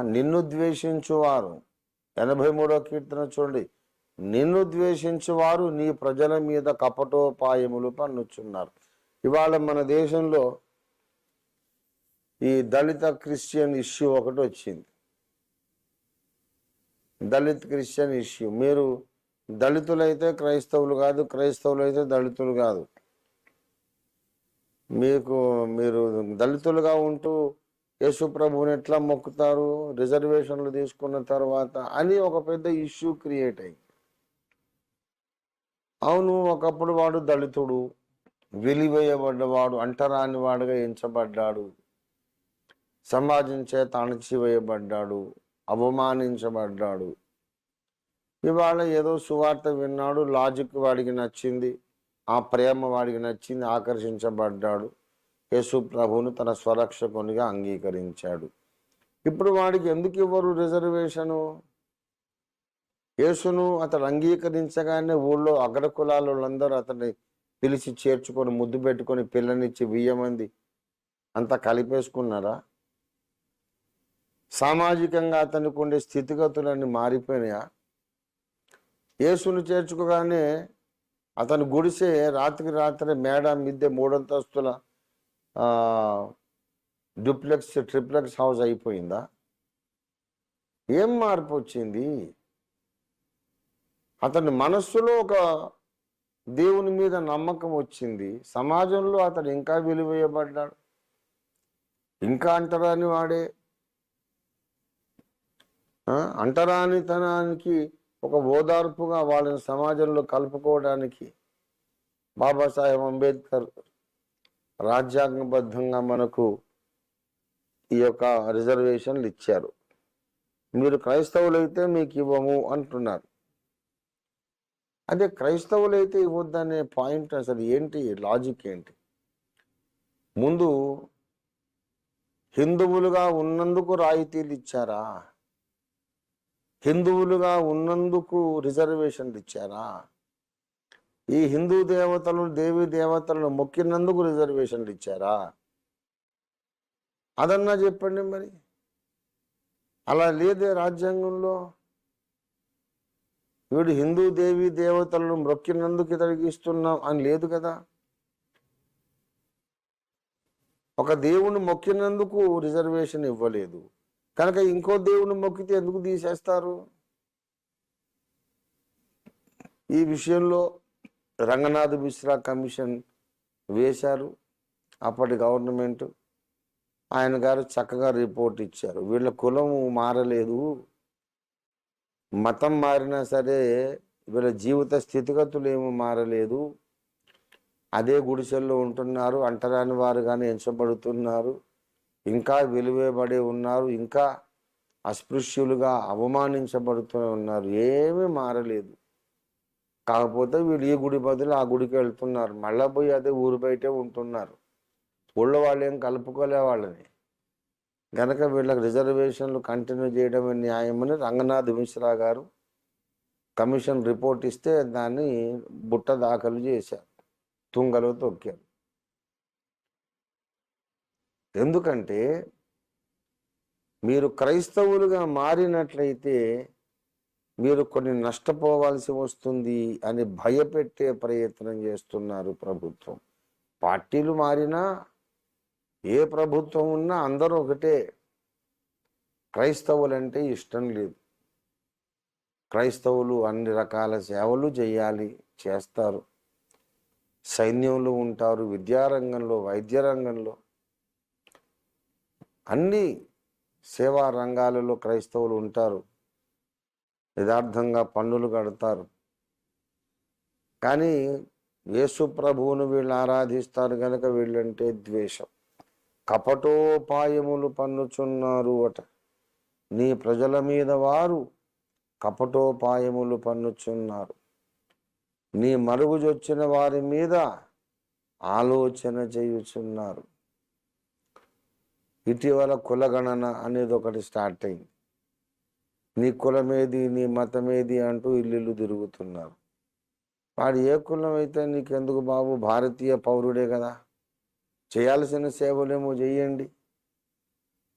నిన్ను ద్వేషించువారు. ఎనభై మూడో కీర్తన చూడండి. నిన్ను ద్వేషించువారు నీ ప్రజల మీద కపటోపాయములు పన్నుచున్నారు. ఇవాళ మన దేశంలో ఈ దళిత క్రిస్టియన్ ఇష్యూ ఒకటి వచ్చింది. Dalit Christian issue. మీరు దళితులైతే క్రైస్తవులు కాదు క్రైస్తవులు అయితే దళితులు కాదు. మీకు మీరు దళితులుగా ఉంటూ యేసు ప్రభువుని ఎట్లా మొక్కుతారు? రిజర్వేషన్లు తీసుకున్న తర్వాత అని ఒక పెద్ద ఇష్యూ క్రియేట్ అయింది అవును ఒకప్పుడు వాడు దళితుడు వెలివేయబడ్డవాడు అంటరాని వాడుగా ఎంచబడ్డాడు సమాజం చేత అణచివేయబడ్డాడు అవమానించబడ్డాడు. ఇవాళ ఏదో సువార్త విన్నాడు లాజిక్ వాడికి నచ్చింది ఆ ప్రేమ వాడికి నచ్చింది ఆకర్షించబడ్డాడు. యేసు ప్రభువును తన స్వరక్షకునిగా అంగీకరించాడు. ఇప్పుడు వాడికి ఎందుకు ఇవ్వరు రిజర్వేషను? యేసును అతడు అంగీకరించగానే ఊళ్ళో అగ్ర కులాలందరూ అతన్ని పిలిచి చేర్చుకొని ముద్దు పెట్టుకొని పిల్లనిచ్చి బియ్యమంది అంతా కలిపేసుకున్నారా? సామాజికంగా అతనికి ఉండే స్థితిగతులన్నీ మారిపోయినాయా? యేసును చేర్చుకోగానే అతను గుడిసే రాత్రికి రాత్రి మేడ మిద్దె మూడంతస్తుల డూప్లెక్స్ ట్రిప్లెక్స్ హౌస్ అయిపోయిందా? ఏం మార్పు వచ్చింది? అతని మనస్సులో ఒక దేవుని మీద నమ్మకం వచ్చింది. సమాజంలో అతడు ఇంకా విలువేయబడ్డాడు. ఇంకా అంటరాని వాడే. అంటరానితనానికి ఒక ఓదార్పుగా వాళ్ళని సమాజంలో కలుపుకోవడానికి బాబాసాహెబ్ అంబేద్కర్ రాజ్యాంగబద్ధంగా మనకు ఈ యొక్క రిజర్వేషన్లు ఇచ్చారు. మీరు క్రైస్తవులైతే మీకు ఇవ్వము అంటున్నారు. అదే క్రైస్తవులైతే ఇవ్వద్దనే పాయింట్ అసలు ఏంటి? లాజిక్ ఏంటి? ముందు హిందువులుగా ఉన్నందుకు రాయితీలు ఇచ్చారా? హిందువులుగా ఉన్నందుకు రిజర్వేషన్లు ఇచ్చారా? ఈ హిందూ దేవతలను దేవీ దేవతలను మొక్కినందుకు రిజర్వేషన్లు ఇచ్చారా? అదన్నా చెప్పండి మరి. అలా లేదే రాజ్యాంగంలో. వీడు హిందూ దేవి దేవతలను మొక్కినందుకు ఇతడికి ఇస్తున్నాం అని లేదు కదా. ఒక దేవుని మొక్కినందుకు రిజర్వేషన్ ఇవ్వలేదు. కనుక ఇంకో దేవుని మొక్కితే ఎందుకు తీసేస్తారు? ఈ విషయంలో రంగనాథ్ మిశ్రా కమిషన్ వేశారు. అప్పటి గవర్నమెంట్ ఆయన గారు చక్కగా రిపోర్ట్ ఇచ్చారు. వీళ్ళ కులం మారలేదు. మతం మారినా సరే వీళ్ళ జీవిత స్థితిగతులు ఏమి మారలేదు. అదే గుడిసెల్లో ఉంటున్నారు. అంటరాని వారుగానే ఎంచబడుతున్నారు. ఇంకా విలువేబడి ఉన్నారు. ఇంకా అస్పృశ్యులుగా అవమానించబడుతూ ఉన్నారు. ఏమీ మారలేదు. కాకపోతే వీళ్ళు ఈ గుడి బదులు ఆ గుడికి వెళ్తున్నారు. మళ్ళా పోయి అదే ఊరు బయటే ఉంటున్నారు. ఊళ్ళో వాళ్ళు ఏం కలుపుకోలే వాళ్ళని. గనక వీళ్ళకి రిజర్వేషన్లు కంటిన్యూ చేయడమే న్యాయమని రంగనాథ్ మిశ్రా గారు కమిషన్ రిపోర్ట్ ఇస్తే దాన్ని బుట్ట దాఖలు చేశారు. తుంగలో తొక్కారు. ఎందుకంటే మీరు క్రైస్తవులుగా మారినట్లయితే మీరు కొన్ని నష్టపోవాల్సి వస్తుంది అని భయపెట్టే ప్రయత్నం చేస్తున్నారు ప్రభుత్వం. పార్టీలు మారినా ఏ ప్రభుత్వం ఉన్నా అందరూ ఒకటే. క్రైస్తవులంటే ఇష్టం లేదు. క్రైస్తవులు అన్ని రకాల సేవలు చేయాలి చేస్తారు. సైన్యంలో ఉంటారు విద్యారంగంలో వైద్య రంగంలో అన్ని సేవా రంగాలలో క్రైస్తవులు ఉంటారు. యథార్థంగా పన్నులు కడతారు. కానీ యేసు ప్రభువును వీళ్ళు ఆరాధిస్తారు కనుక వీళ్ళంటే ద్వేషం. కపటోపాయములు పన్నుచున్నారు అట. నీ ప్రజల మీద వారు కపటోపాయములు పన్నుచున్నారు. నీ మరుగుజొచ్చిన వారి మీద ఆలోచన చేయుచున్నారు. ఇటీవల కులగణన అనేది ఒకటి స్టార్ట్ అయింది. నీ కులమేది నీ మతమేది అంటూ ఇల్లు తిరుగుతున్నారు. వాడు ఏ కులం అయితే నీకెందుకు బాబు? భారతీయ పౌరుడే కదా. చేయాల్సిన సేవలేమో చేయండి.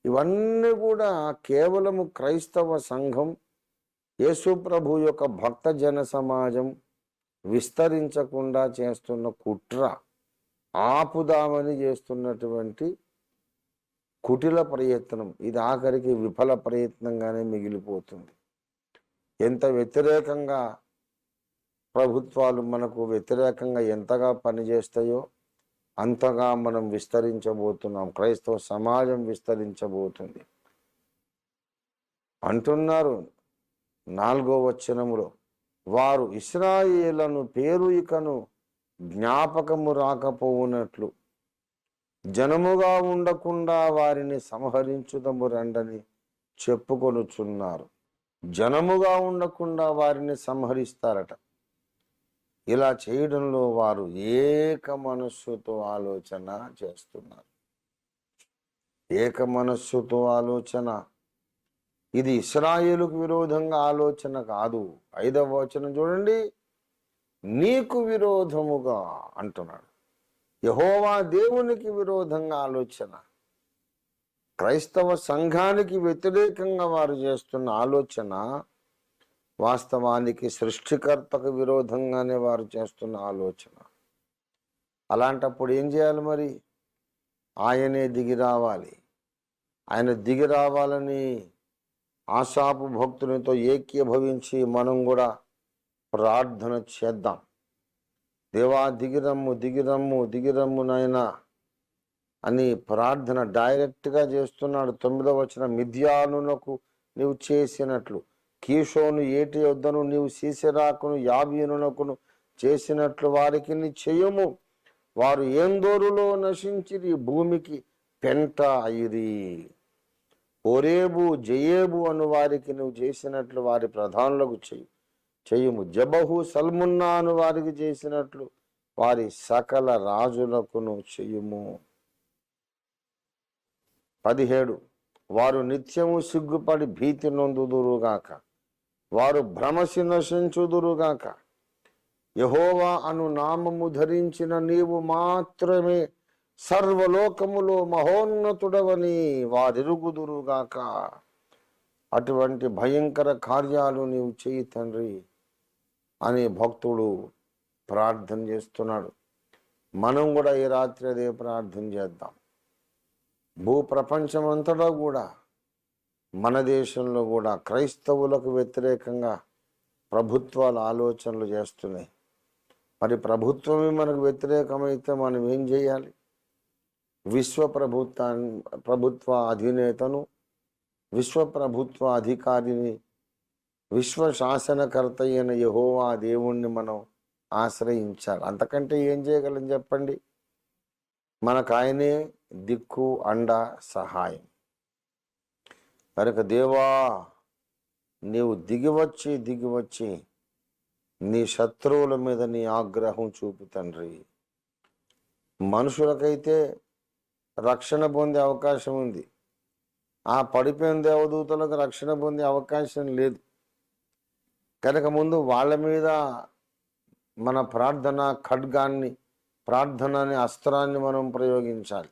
ఇవన్నీ కూడా కేవలము క్రైస్తవ సంఘం యేసుప్రభు యొక్క భక్త జన సమాజం విస్తరించకుండా చేస్తున్న కుట్ర ఆపుదామని చేస్తున్నటువంటి కుటిల ప్రయత్నం ఇది ఆఖరికి విఫల ప్రయత్నంగానే మిగిలిపోతుంది. ఎంత వ్యతిరేకంగా ప్రభుత్వాలు మనకు వ్యతిరేకంగా ఎంతగా పనిచేస్తాయో అంతగా మనం విస్తరించబోతున్నాం. క్రైస్తవ సమాజం విస్తరించబోతుంది. అంటున్నారు నాలుగో వచనములో వారు ఇస్రాయేలను పేరు ఇకను జ్ఞాపకము రాకపోవునట్లు జనముగా ఉండకుండా వారిని సంహరించుదము రండని చెప్పుకొనుచున్నారు. జనముగా ఉండకుండా వారిని సంహరిస్తారట. ఇలా చేయడంలో వారు ఏక మనస్సుతో ఆలోచన చేస్తున్నారు. ఏక మనస్సుతో ఆలోచన. ఇది ఇస్రాయేలుకు విరోధంగా ఆలోచన కాదు. ఐదవ వచనం చూడండి. నీకు విరోధముగా అంటున్నాడు. యహోవా దేవునికి విరోధంగా ఆలోచన. క్రైస్తవ సంఘానికి వ్యతిరేకంగా వారు చేస్తున్న ఆలోచన వాస్తవానికి సృష్టికర్తకు విరోధంగానే వారు చేస్తున్న ఆలోచన. అలాంటప్పుడు ఏం చేయాలి మరి? ఆయనే దిగి రావాలి. ఆయన దిగి రావాలని ఆశాపు భక్తునితో ఏకీభవించి మనం కూడా ప్రార్థన చేద్దాం. దేవా దిగిరమ్ము దిగిరమ్ము దిగిరమ్ము నాయనా అని ప్రార్థన డైరెక్ట్గా చేస్తున్నాడు తొమ్మిదవ వచ్చిన మిథ్యానునకు నీవు చేసినట్లు కీషోను ఏటి వద్దను నీవు సీసెరాకును యాబీనునకును చేసినట్లు వారికి నీ చెయ్యము వారు ఏందోరులో నశించిరి భూమికి పెంట అయిరి. ఓరేబు జయేబు అను వారికి నువ్వు చేసినట్లు వారి ప్రధానులకు చెయ్యి. చేయుము. జబహు సల్మున్నాను వారికి చేసినట్లు వారి సకల రాజులకును చేయుము. పదిహేడు. వారు నిత్యము సిగ్గుపడి భీతి నొందుదురుగాక. వారు భ్రమసి నశించుదురుగాక. యహోవా అను నామము ధరించిన నీవు మాత్రమే సర్వలోకములో మహోన్నతుడవని వారిరుగుదురుగాక. అటువంటి భయంకర కార్యాలు నీవు చేయి తండ్రి. అని భక్తుడు ప్రార్థన చేస్తున్నాడు. మనం కూడా ఈ రాత్రి అదే ప్రార్థన చేద్దాం. భూ ప్రపంచమంతటా కూడా మన దేశంలో కూడా క్రైస్తవులకు వ్యతిరేకంగా ప్రభుత్వాలు ఆలోచనలు చేస్తున్నాయి. మరి ప్రభుత్వమే మనకు వ్యతిరేకమైతే మనం ఏం చేయాలి? విశ్వ ప్రభుత్వాన్ని ప్రభుత్వ అధినేతను విశ్వ ప్రభుత్వ అధికారిని విశ్వ శాసనకర్త అయిన యహోవా దేవుణ్ణి మనం ఆశ్రయించాలి. అంతకంటే ఏం చేయగలం చెప్పండి? మనకు ఆయనే దిక్కు అండ సహాయం. కనుక దేవా నీవు దిగివచ్చి దిగివచ్చి నీ శత్రువుల మీద నీ ఆగ్రహం చూపు తండ్రి. మనుషులకైతే రక్షణ పొందే అవకాశం ఉంది. ఆ పడిపోయిన దేవదూతలకు రక్షణ పొందే అవకాశం లేదు. కనుక ముందు వాళ్ళ మీద మన ప్రార్థన ఖడ్గాన్ని ప్రార్థన అనే అస్త్రాన్ని మనం ప్రయోగించాలి.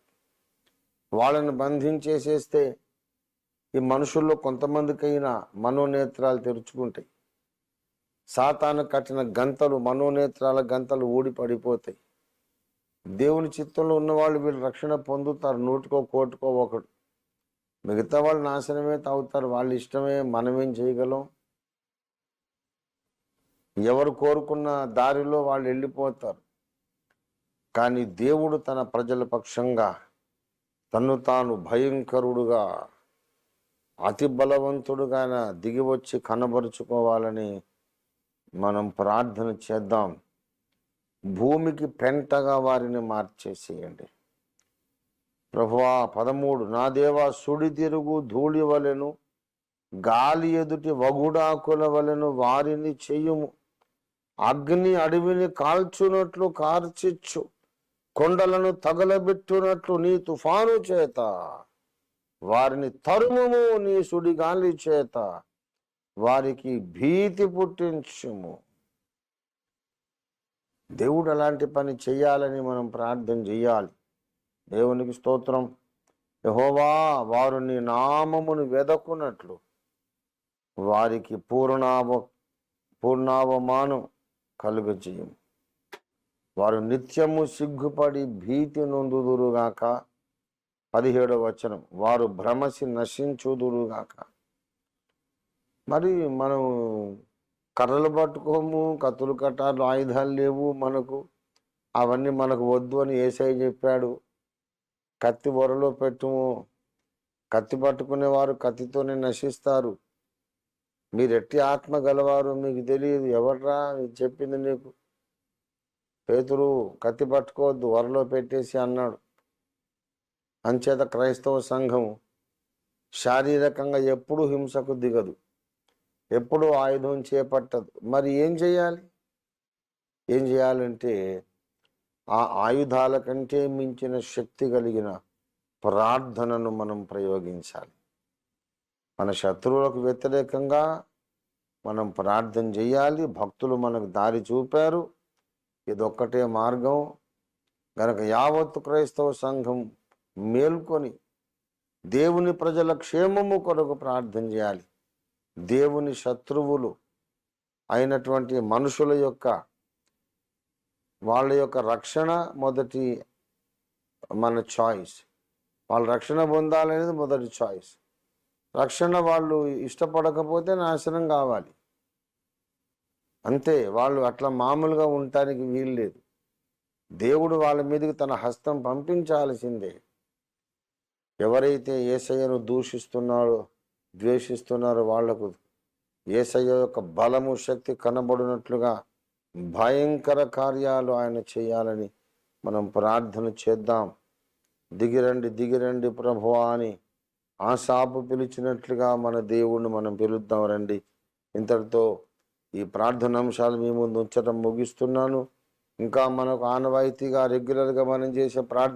వాళ్ళని బంధించేసేస్తే ఈ మనుషుల్లో కొంతమందికైనా మనోనేత్రాలు తెరుచుకుంటాయి. సాతాను కట్టిన గంతలు మనోనేత్రాల గంతలు ఊడి పడిపోతాయి దేవుని చిత్తంలో ఉన్నవాళ్ళు వీళ్ళు రక్షణ పొందుతారు నూటికో కోటికో ఒకడు. మిగతా వాళ్ళు నాశనమే తాగుతారు వాళ్ళ ఇష్టమే మనమేం చేయగలం? ఎవరు కోరుకున్న దారిలో వాళ్ళు వెళ్ళిపోతారు. కానీ దేవుడు తన ప్రజల పక్షంగా తను తాను భయంకరుడుగా అతి బలవంతుడుగా దిగివచ్చి కనబరుచుకోవాలని మనం ప్రార్థన చేద్దాం. భూమికి పెంటగా వారిని మార్చేసేయండి. ప్రభువా పదమూడు నా దేవా సుడి తిరుగు ధూళి వలెను గాలి ఎదుటి వగుడాకుల వలెను వారిని చెయ్యము అగ్ని అడవిని కాల్చునట్లు కార్చిచ్చు కొండలను తగలబెట్టునట్లు నీ తుఫాను చేత. వారిని తరుముము నీ సుడిగాలి చేత. వారికి భీతి పుట్టించుము. దేవుడు అలాంటి పని చేయాలని మనం ప్రార్థన చేయాలి దేవునికి స్తోత్రం. యహోవా వారు నీ నామమును వెదకున్నట్లు వారికి పూర్ణావ పూర్ణావమానం. కలుగజేయం వారు నిత్యము సిగ్గుపడి భీతి నొందుదురుగాక. పదిహేడవ వచనం వారు భ్రమసి నశించుదురుగాక. మరి మనం కర్రలు పట్టుకోము కత్తులు కట్టాలు ఆయుధాలు లేవు మనకు. అవన్నీ మనకు వద్దు అని ఏసై చెప్పాడు. కత్తి వరలో పెట్టుము. కత్తి పట్టుకునేవారు కత్తితోనే నశిస్తారు. మీరు ఎట్టి ఆత్మ గలవారు మీకు తెలియదు. ఎవర్రా? చెప్పింది నీకు. పేతురు కత్తి పట్టుకోవద్దు వరలో పెట్టేసి అన్నాడు. అంచేత క్రైస్తవ సంఘం శారీరకంగా ఎప్పుడూ హింసకు దిగదు. ఎప్పుడూ ఆయుధం చేపట్టదు. మరి ఏం చేయాలి? ఏం చేయాలంటే ఆ ఆయుధాల కంటే మించిన శక్తి కలిగిన ప్రార్థనను మనం ప్రయోగించాలి. మన శత్రువులకు వ్యతిరేకంగా మనం ప్రార్థన చేయాలి. భక్తులు మనకు దారి చూపారు. ఇదొక్కటే మార్గం. గనక యావత్తు క్రైస్తవ సంఘం మేల్కొని దేవుని ప్రజల క్షేమము కొరకు ప్రార్థన చేయాలి. దేవుని శత్రువులు అయినటువంటి మనుషుల యొక్క వాళ్ళ యొక్క రక్షణ మొదటి మన చాయిస్ వాళ్ళ రక్షణ పొందాలనేది మొదటి చాయిస్ రక్షణ వాళ్ళు ఇష్టపడకపోతే నాశనం కావాలి. అంతే వాళ్ళు అట్లా మామూలుగా ఉండటానికి వీలు లేదు. దేవుడు వాళ్ళ మీదకి తన హస్తం పంపించాల్సిందే. ఎవరైతే ఏసయ్యను దూషిస్తున్నారో ద్వేషిస్తున్నారో వాళ్ళకు ఏసయ్య యొక్క బలము శక్తి కనబడినట్లుగా భయంకర కార్యాలు ఆయన చేయాలని మనం ప్రార్థన చేద్దాం. దిగిరండి దిగిరండి ప్రభువా అని ఆ సాపు పిలిచినట్లుగా మన దేవుణ్ణి మనం పిలుద్దాం రండి. ఇంతటితో ఈ ప్రార్థన అంశాలు మీ ముందు ఉంచడం ముగిస్తున్నాను. ఇంకా మనకు ఆనవాయితీగా రెగ్యులర్గా మనం చేసే ప్రార్థన